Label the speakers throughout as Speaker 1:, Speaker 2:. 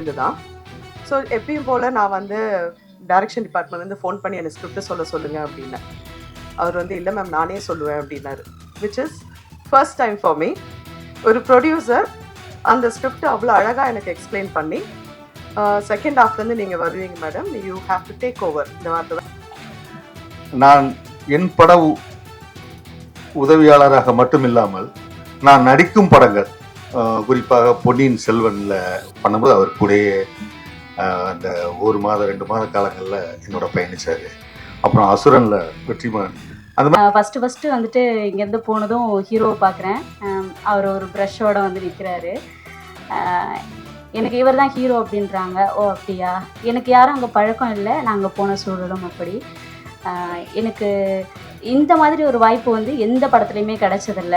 Speaker 1: இருந்து தான் ஸோ எப்பயும் போல் நான் வந்து டைரக்ஷன் டிபார்ட்மெண்ட்லேருந்து ஃபோன் பண்ணி எனக்கு ஸ்கிரிப்ட் சொல்ல சொல்லுங்கள் அப்படின்னேன். அவர் வந்து இல்லை மேம் நானே சொல்லுவேன் அப்படின்னாரு. Which is first time for me ஒரு ப்ரொடியூசர் அந்த ஸ்கிரிப்ட் அவ்வளோ அழகாக எனக்கு எக்ஸ்பிளைன் பண்ணி செகண்ட் ஹாஃப்லேருந்து நீங்கள் வருவீங்க madam you have to take over இந்த வார்த்தை
Speaker 2: நான் என் பட உதவியாளராக மட்டும் இல்லாமல் நான் நடிக்கும் படங்கள் குறிப்பாக பொன்னியின் செல்வனில் பண்ணும்போது அவர் கூடயே அந்த ஒரு மாதம் ரெண்டு மாத காலங்களில் என்னோட பயணிச்சார். அப்புறம் அசுரன்ல மாதிரி
Speaker 3: ஃபஸ்ட்டு ஃபஸ்ட்டு வந்துட்டு இங்கேருந்து போனதும் ஹீரோவை பார்க்குறேன் அவர் ஒரு ப்ரஷ்ஷோடு வந்து நிற்கிறாரு எனக்கு இவர் தான் ஹீரோ அப்படின்றாங்க. ஓ அப்படியா? எனக்கு யாரும் அங்கே பழக்கம் இல்லை. நான் அங்கே போன சூழலும் அப்படி. எனக்கு இந்த மாதிரி ஒரு வாய்ப்பு வந்து எந்த படத்துலையுமே கிடைச்சதில்ல.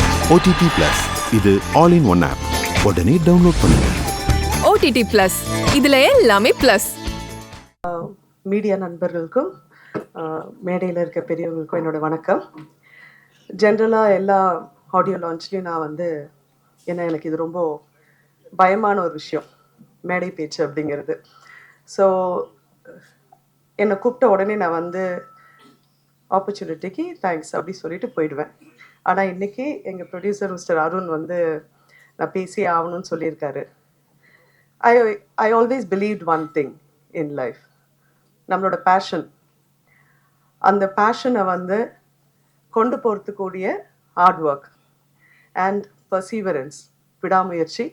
Speaker 4: ஓடிடி பிளஸ் இது ஆல் இன் ஒன் ஆப் உடனே டவுன்லோட் பண்ணுங்க.
Speaker 5: ஓடிடி பிளஸ் இதுல எல்லாமே பிளஸ்
Speaker 1: மீடியா நண்பர்களுக்கும் மேடையில் இருக்க பெரியவங்களுக்கும் என்னோட வணக்கம். ஜென்ரலாக எல்லா ஆடியோ லான்ச்லேயும் நான் வந்து ஏன்னா எனக்கு இது ரொம்ப பயமான ஒரு விஷயம் மேடை பேச்சு அப்படிங்கிறது. ஸோ என்னை கூப்பிட்ட உடனே நான் வந்து ஆப்பர்ச்சுனிட்டிக்கு தேங்க்ஸ் அப்படி சொல்லிட்டு போயிடுவேன். ஆனால் இன்றைக்கி எங்கள் ப்ரொடியூசர் மிஸ்டர் அருண் வந்து நான் பேசி ஆகணும்னு சொல்லியிருக்காரு. I I always believe one thing in life நம்மளோட பேஷன் அந்த பேஷனை வந்து கொண்டு போகிறதுக்கூடிய ஹார்ட் ஒர்க் அண்ட் பர்சீவரன்ஸ் விடாமுயற்சி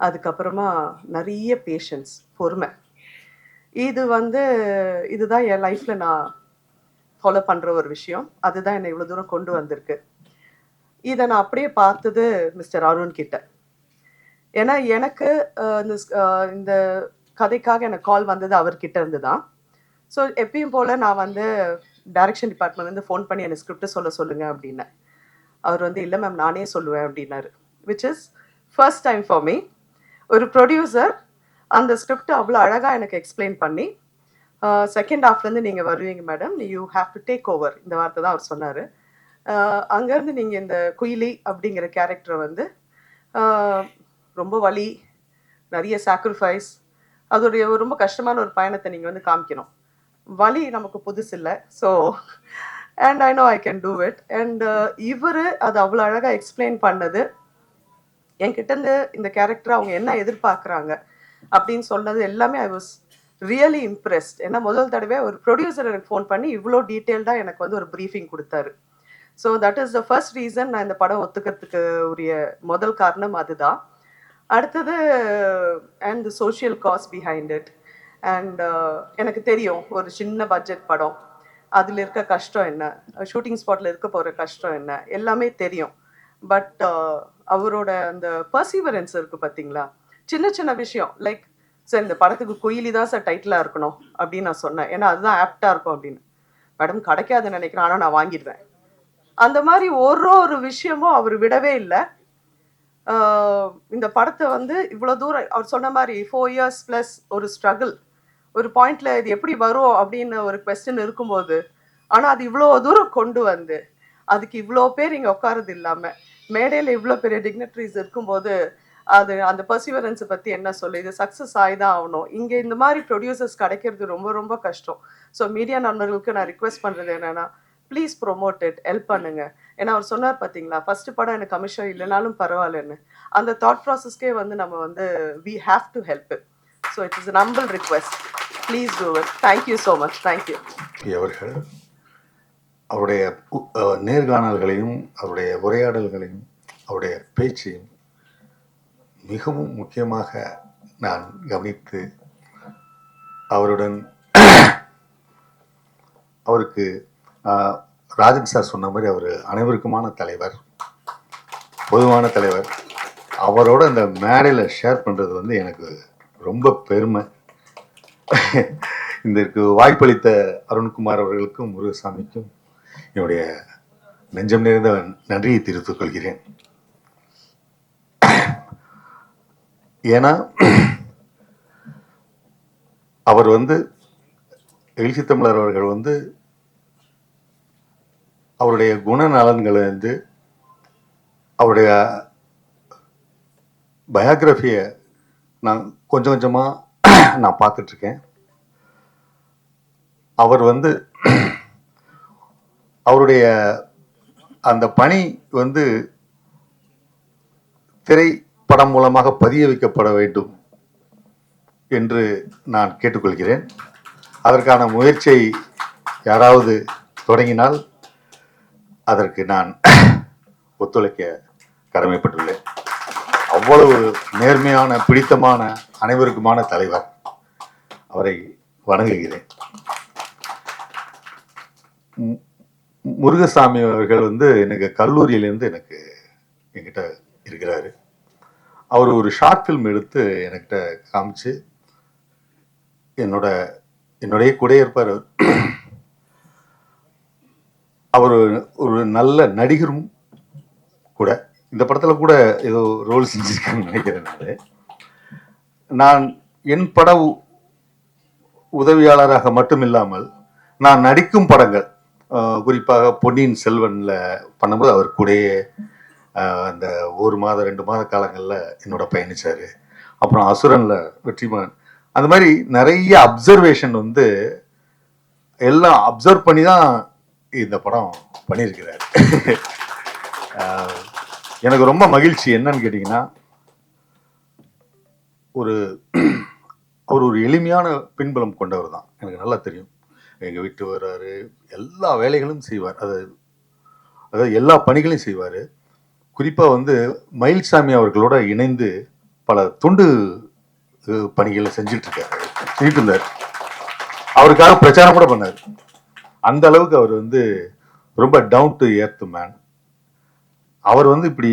Speaker 1: அதுக்கப்புறமா நிறைய பேஷன்ஸ் பொறுமை. இது வந்து இதுதான் என் லைஃப்பில் நான் ஃபாலோ பண்ணுற ஒரு விஷயம். அதுதான் என்னை இவ்வளோ தூரம் கொண்டு வந்திருக்கு. இதை நான் அப்படியே பார்த்தது மிஸ்டர் அருண் கிட்ட. ஏன்னா எனக்கு இந்த இந்த கதைக்காக எனக்கு கால் வந்தது அவர்கிட்ட இருந்து தான் ஸோ எப்பயும் போல் நான் வந்து டைரக்ஷன் டிபார்ட்மெண்ட்லேருந்து ஃபோன் பண்ணி எனக்கு ஸ்கிரிப்ட் சொல்ல சொல்லுங்க அப்படின்னேன் அவர் வந்து இல்லை மேம் நானே சொல்லுவேன் அப்படின்னாரு. Which is first time for me ஒரு ப்ரொடியூசர் அந்த ஸ்கிரிப்ட் அவ்வளோ அழகாக எனக்கு எக்ஸ்பிளைன் பண்ணி செகண்ட் ஹாஃப்லேருந்து நீங்கள் வருவீங்க madam you have to take over இந்த வார்த்தை தான் அவர் சொன்னார். அங்கேருந்து நீங்கள் இந்த குயிலி அப்படிங்கிற கேரக்டரை வந்து ரொம்ப வலி நிறைய சாக்ரிஃபைஸ் அதோடைய ரொம்ப கஷ்டமான ஒரு பயணத்தை நீங்கள் வந்து காமிக்கணும். வலி நமக்கு புதுசு இல்லை so and I know I can do it and இவர் அது அவ்வளோ அழகாக எக்ஸ்பிளைன் பண்ணது. என்கிட்டருந்து இந்த கேரக்டர் அவங்க என்ன எதிர்பார்க்குறாங்க அப்படின்னு சொன்னது எல்லாமே ஐ வாஸ் ரியலி இம்ப்ரெஸ்ட் ஏன்னா முதல் தடவை ஒரு ப்ரொடியூசர் எனக்கு ஃபோன் பண்ணி இவ்வளோ டீட்டெயில்டாக எனக்கு வந்து ஒரு ப்ரீஃபிங் கொடுத்தாரு. So that is the first reason நான் இந்த படம் ஒத்துக்கிறதுக்கு உரிய முதல் காரணம் அதுதான். அடுத்தது and the social cause behind it and எனக்கு தெரியும் ஒரு சின்ன பட்ஜெட் படம். அதில் இருக்க கஷ்டம் என்ன? ஷூட்டிங் ஸ்பாட்டில் இருக்க போகிற கஷ்டம் என்ன? எல்லாமே தெரியும். பட் uh, அவரோட அந்த பர்சீவரன்ஸ் இருக்குது பார்த்தீங்களா சின்ன சின்ன விஷயம். லைக் சார் இந்த படத்துக்கு குயிலி தான் சார் டைட்டிலாக இருக்கணும் அப்படின்னு நான் சொன்னேன். ஏன்னா அதுதான் ஆப்டாக இருக்கும் அப்படின்னு. மேடம் கிடைக்காதுன்னு நினைக்கிறேன். ஆனால் நான் வாங்கிடுவேன். அந்த மாதிரி ஒரு ஒரு விஷயமும் அவர் விடவே இல்லை. இந்த படத்தை வந்து இவ்வளோ தூரம் அவர் சொன்ன மாதிரி ஃபோர் இயர்ஸ் ப்ளஸ் ஒரு ஸ்ட்ரகிள் ஒரு பாயிண்ட்ல இது எப்படி வரும் அப்படின்னு ஒரு கொஸ்டின் இருக்கும்போது ஆனால் அது இவ்வளோ தூரம் கொண்டு வந்து அதுக்கு இவ்வளோ பேர் இங்கே உட்காரது இல்லாமல் மேடையில் இவ்வளோ பெரிய டிக்னட்ரிஸ் இருக்கும்போது அது அந்த பர்சிவரன்ஸை பற்றி என்ன சொல்லு? இது சக்ஸஸ் ஆகி தான் ஆகணும். இங்கே இந்த மாதிரி ப்ரொடியூசர்ஸ் கிடைக்கிறது ரொம்ப ரொம்ப கஷ்டம். ஸோ மீடியா நண்பர்களுக்கு நான் ரிக்வெஸ்ட் பண்ணுறது என்னென்னா ப்ளீஸ் ப்ரொமோட் இட் ஹெல்ப் பண்ணுங்க. ஏன்னா அவர் சொன்னார் பார்த்தீங்களா ஃபர்ஸ்ட் படம் எனக்கு கமிஷன் இல்லைனாலும் பரவாயில்லன்னு. அந்த தாட் ப்ராசஸ்க்கே வந்து நம்ம வந்து we have to help so it is humble request please do it thank you so much thank you
Speaker 2: அவர்கள் அவருடைய நேர்காணல்களையும் அவருடைய உரையாடல்களையும் அவருடைய பேச்சையும் மிகவும் முக்கியமாக நான் கவனித்து அவருடன் அவருக்கு ராஜன் சார் சொன்ன மாதிரி அவர் அனைவருக்குமான தலைவர் பொதுவான தலைவர். அவரோட இந்த மேடையில் ஷேர் பண்ணுறது வந்து எனக்கு ரொம்ப பெருமை. இதற்கு வாய்ப்பளித்த அருண்குமார் அவர்களுக்கும் முருகசாமிக்கும் என்னுடைய நெஞ்சம் நிறைந்த நன்றியை தெரிவித்துக் கொள்கிறேன். ஏன்னா அவர் வந்து எழுச்சி தமிழர் அவர்கள் வந்து அவருடைய குணநலன்களை வந்து அவருடைய பயோகிராஃபியை நான் கொஞ்சம் கொஞ்சமாக நான் பார்த்துட்ருக்கேன். அவர் வந்து அவருடைய அந்த பணி வந்து திரைப்படம் மூலமாக பதிய வைக்கப்பட வேண்டும் என்று நான் கேட்டுக்கொள்கிறேன். அதற்கான முயற்சியை யாராவது தொடங்கினால் அதற்கு நான் ஒத்துழைக்க கடமைப்பட்டுள்ளேன். அவ்வளவு நேர்மையான பிடித்தமான அனைவருக்குமான தலைவர் அவரை வணங்குகிறேன். முருகசாமி அவர்கள் வந்து எனக்கு கல்லூரியிலேருந்து எனக்கு என்கிட்ட இருக்கிறாரு. அவர் ஒரு ஷார்ட் ஃபில்ம் எடுத்து என்கிட்ட காமிச்சு என்னோட என்னுடைய கூட இருப்பார் அவர். அவர் ஒரு நல்ல நடிகரும் கூட. இந்த படத்தில் கூட ஏதோ ரோல் செஞ்சிருக்கான்னு நினைக்கிறேன் நான். நான் என் பட உதவியாளராக மட்டும் இல்லாமல் நான் நடிக்கும் படங்கள் குறிப்பாக பொன்னியின் செல்வனில் பண்ணும்போது அவர் கூடயே அந்த ஒரு மாதம் ரெண்டு மாத காலங்களில் என்னோட பயணிச்சார். அப்புறம் அசுரனில் வெற்றிமான் அந்த மாதிரி நிறைய அப்சர்வேஷன் வந்து எல்லாம் அப்சர்வ் பண்ணி தான் இந்த படம் பண்ணியிருக்கிறார். எனக்கு ரொம்ப மகிழ்ச்சி என்னன்னு கேட்டிங்கன்னா ஒரு அவர் ஒரு எளிமையான பின்புலம் கொண்டவர் தான். எனக்கு நல்லா தெரியும். எங்கள் வீட்டு வர்றாரு எல்லா வேலைகளும் செய்வார். அது அதாவது எல்லா பணிகளையும் செய்வார். குறிப்பாக வந்து மயில்சாமி அவர்களோட இணைந்து பல துண்டு பணிகளை செஞ்சுட்டு செஞ்சிட்டு இருந்தார் அவருக்காக பிரச்சாரம் கூட பண்ணார். அந்த அளவுக்கு அவர் வந்து ரொம்ப டவுன் டு ஏர்த் மேன் அவர் வந்து இப்படி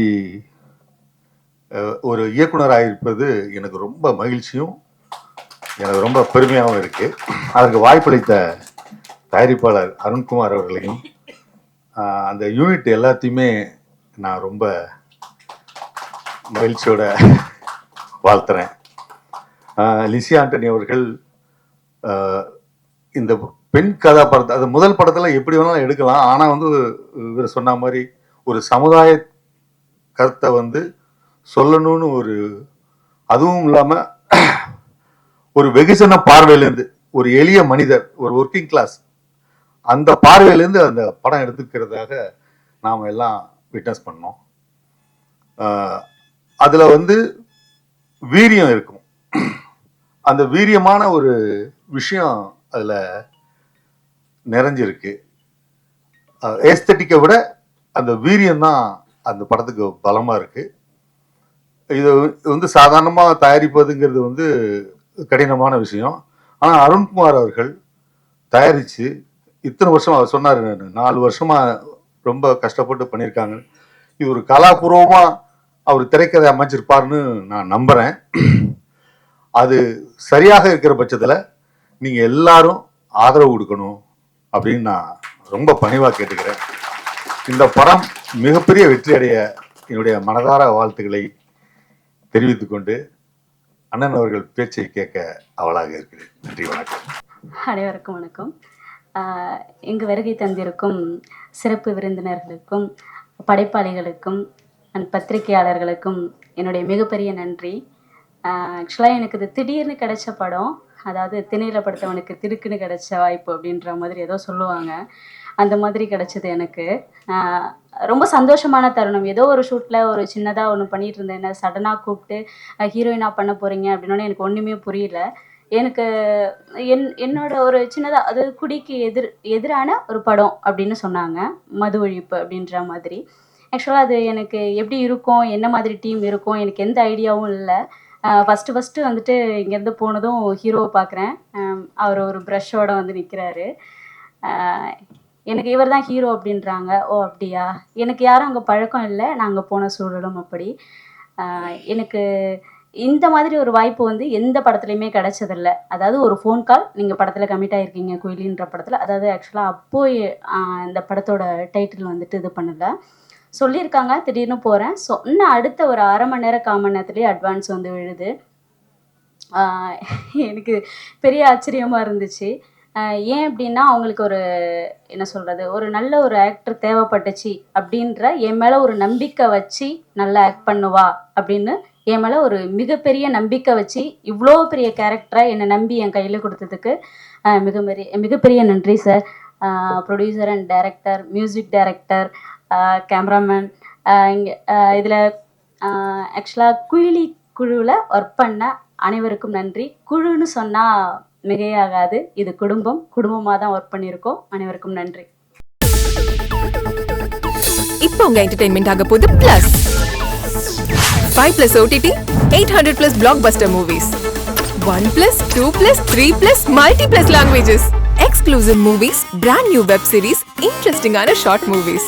Speaker 2: ஒரு இயக்குனராக இருப்பது எனக்கு ரொம்ப மகிழ்ச்சியும் எனக்கு ரொம்ப பெருமையாகவும் இருக்கு. அதற்கு வாய்ப்பளித்த தயாரிப்பாளர் அருண்குமார் அவர்களையும் அந்த யூனிட் எல்லாத்தையுமே நான் ரொம்ப மகிழ்ச்சியோட வாழ்த்துறேன். லிசி ஆண்டனி அவர்கள் இந்த பெண் கதாபாத்திரத்தை அது முதல் படத்தில் எப்படி வேணாலும் எடுக்கலாம். ஆனால் வந்து இவர் சொன்ன மாதிரி ஒரு சமுதாய கருத்தை வந்து சொல்லணும்னு ஒரு அதுவும் இல்லாமல் ஒரு வெகுஜன பார்வையிலேருந்து ஒரு எளிய மனிதர் ஒரு ஒர்க்கிங் கிளாஸ் அந்த பார்வையிலேருந்து அந்த படம் எடுத்துக்கிறதாக நாம் எல்லாம் விட்னஸ் பண்ணோம். அதில் வந்து வீரியம் இருக்கும். அந்த வீரியமான ஒரு விஷயம் அதில் நிறைஞ்சிருக்கு. ஏஸ்தட்டிக்கை விட அந்த வீரியம் தான் அந்த படத்துக்கு பலமாக இருக்குது இது வந்து சாதாரணமாக தயாரிப்பதுங்கிறது வந்து கடினமான விஷயம். ஆனால் அருண்குமார் அவர்கள் தயாரித்து இத்தனை வருஷம் அவர் சொன்னார் நாலு வருஷமாக ரொம்ப கஷ்டப்பட்டு பண்ணியிருக்காங்க இது ஒரு கலாபூர்வமாக அவர் திரைக்கதை அமைச்சிருப்பார்னு நான் நம்புகிறேன் அது சரியாக இருக்கிற பட்சத்தில் நீங்கள் எல்லாரும் ஆதரவு கொடுக்கணும். அப்படின்னு நான் ரொம்ப பணிவாக கேட்டுக்கிறேன். இந்த படம் மிகப்பெரிய வெற்றி அடைய என்னுடைய மனதார வாழ்த்துக்களை தெரிவித்து கொண்டு அண்ணன் அவர்கள் பேச்சை கேட்க அவளாக இருக்கிறேன். நன்றி வணக்கம்.
Speaker 3: அனைவருக்கும் வணக்கம். இங்கு வருகை தந்திருக்கும் சிறப்பு விருந்தினர்களுக்கும் படைப்பாளிகளுக்கும் அண்ட் பத்திரிகையாளர்களுக்கும் என்னுடைய மிகப்பெரிய நன்றி. ஆக்சுவலாக எனக்கு இது திடீர்னு கிடைச்ச படம் அதாவது திணையில் படுத்தவனுக்கு திடுக்குன்னு கிடைச்ச வாய்ப்பு அப்படின்ற மாதிரி ஏதோ சொல்லுவாங்க. அந்த மாதிரி கிடைச்சது எனக்கு. ரொம்ப சந்தோஷமான தருணம். ஏதோ ஒரு ஷூட்டில் ஒரு சின்னதாக ஒன்று பண்ணிட்டு இருந்தேன். என்ன சடனாக கூப்பிட்டு ஹீரோயினாக பண்ண போகிறீங்க அப்படின்னோடனே எனக்கு ஒன்றுமே புரியல. எனக்கு என் என்னோட ஒரு சின்னதாக அது குடிக்கு எதிர் எதிரான ஒரு படம் அப்படின்னு சொன்னாங்க. மது ஒழிப்பு அப்படின்ற மாதிரி. ஆக்சுவலாக அது எனக்கு எப்படி இருக்கும்? என்ன மாதிரி டீம் இருக்கும்? எனக்கு எந்த ஐடியாவும் இல்லை. ஃபஸ்ட்டு ஃபஸ்ட்டு வந்துட்டு இங்கேருந்து போனதும் ஹீரோவை பார்க்குறேன் அவர் ஒரு ப்ரஷ்ஷோட வந்து நிற்கிறாரு எனக்கு இவர் தான் ஹீரோ அப்படின்றாங்க. ஓ அப்படியா? எனக்கு யாரும் அங்கே பழக்கம் இல்லை. நான் அங்கே போன சூழலும் அப்படி. எனக்கு இந்த மாதிரி ஒரு வாய்ப்பு வந்து எந்த படத்துலையுமே கிடைச்சதில்ல. அதாவது ஒரு ஃபோன் கால் நீங்கள் படத்தில் கமிட் ஆகிருக்கீங்க குயிலின்ற படத்தில். அதாவது ஆக்சுவலாக அப்போ அந்த இந்த படத்தோட டைட்டில் வந்துட்டு இது பண்ணலை. சொல்லியிருக்காங்க திடீர்னு போகிறேன் சொன்ன அடுத்த ஒரு அரை மணி நேரம் கால் மணி நேரத்துலேயே அட்வான்ஸ் வந்து விழுது. எனக்கு பெரிய ஆச்சரியமாக இருந்துச்சு. ஏன் அப்படின்னா அவங்களுக்கு ஒரு என்ன சொல்கிறது ஒரு நல்ல ஒரு ஆக்டர் தேவைப்பட்டுச்சு அப்படின்ற என் மேலே ஒரு நம்பிக்கை வச்சு நல்லா ஆக்ட் பண்ணுவா அப்படின்னு என் மேலே ஒரு மிகப்பெரிய நம்பிக்கை வச்சு இவ்வளோ பெரிய கேரக்டரை என்னை நம்பி என் கையில் கொடுத்ததுக்கு மிக மிகப்பெரிய நன்றி sir producer and director music director cameraman இங்கே இதில் ஆக்சுவலாக குயிலி குழுவில் ஒர்க் பண்ண அனைவருக்கும் நன்றி. குழுன்னு சொன்னால் மிகையாகாது. இது குடும்பம். குடும்பமாக தான் ஒர்க் பண்ணியிருக்கோம். அனைவருக்கும் நன்றி.
Speaker 5: இப்போ உங்க என்டர்டைன்மெண்ட் ஆக போகுது plus five plus OTT eight hundred plus blockbuster movies one plus two plus three plus multi plus languages exclusive movies brand new web series இன்ட்ரெஸ்டிங்கான ஷார்ட் மூவிஸ்